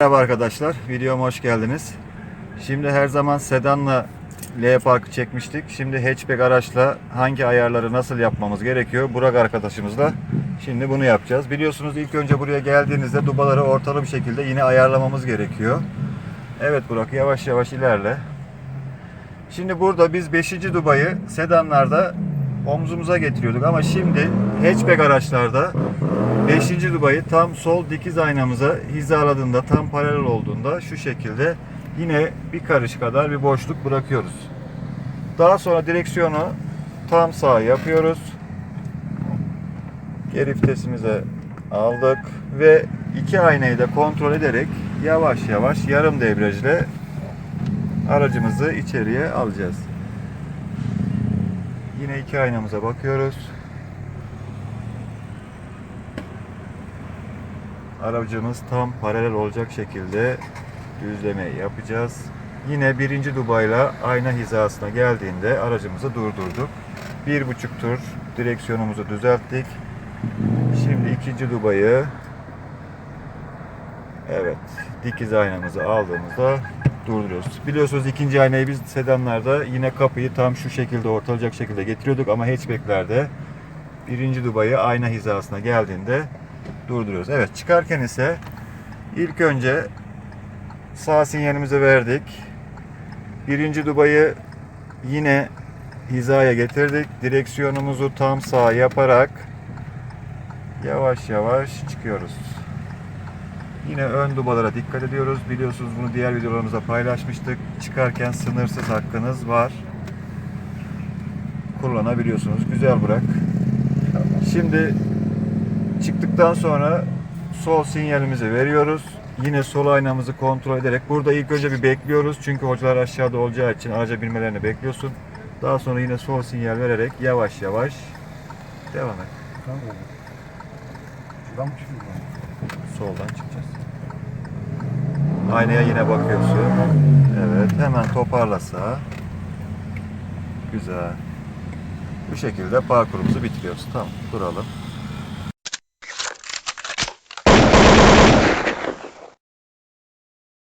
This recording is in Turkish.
Merhaba arkadaşlar, videoma hoş geldiniz. Şimdi her zaman sedanla L Park'ı çekmiştik. Şimdi hatchback araçla hangi ayarları nasıl yapmamız gerekiyor? Burak arkadaşımızla şimdi bunu yapacağız. Biliyorsunuz ilk önce buraya geldiğinizde dubaları ortalı bir şekilde yine ayarlamamız gerekiyor. Evet Burak yavaş yavaş ilerle. Şimdi burada biz 5. dubayı sedanlarda omzumuza getiriyorduk ama şimdi hatchback araçlarda 5. dubayı tam sol dikiz aynamıza hizaladığında tam paralel olduğunda şu şekilde yine bir karış kadar bir boşluk bırakıyoruz. Daha sonra direksiyonu tam sağ yapıyoruz. Geri vitesimize aldık ve iki aynayı da kontrol ederek yavaş yavaş yarım debriyajla aracımızı içeriye alacağız. Yine iki aynamıza bakıyoruz. Aracımız tam paralel olacak şekilde düzleme yapacağız. Yine birinci dubayla ayna hizasına geldiğinde aracımızı durdurduk. Bir buçuk tur direksiyonumuzu düzelttik. Şimdi ikinci dubayı evet dikiz aynamızı aldığımızda durduruyoruz. Biliyorsunuz ikinci aynayı biz sedanlarda yine kapıyı tam şu şekilde ortalayacak şekilde getiriyorduk ama hatchbacklerde birinci dubayı ayna hizasına geldiğinde durduruyoruz. Evet çıkarken ise ilk önce sağ sinyalimizi verdik. Birinci dubayı yine hizaya getirdik. Direksiyonumuzu tam sağ yaparak yavaş yavaş çıkıyoruz. Yine ön dubalara dikkat ediyoruz. Biliyorsunuz bunu diğer videolarımızda paylaşmıştık. Çıkarken sınırsız hakkınız var. Kullanabiliyorsunuz. Güzel bırak. Şimdi çıktıktan sonra sol sinyalimizi veriyoruz. Yine sol aynamızı kontrol ederek burada ilk önce bir bekliyoruz. Çünkü hocalar aşağıda olacağı için araca binmelerini bekliyorsun. Daha sonra yine sol sinyal vererek yavaş yavaş devam et. Tamam? Şuradan mı? Soldan çıkacağız. Aynaya yine bakıyorsun. Evet, hemen toparlasa. Güzel. Bu şekilde parkurumuzu bitiriyoruz. Tamam, duralım.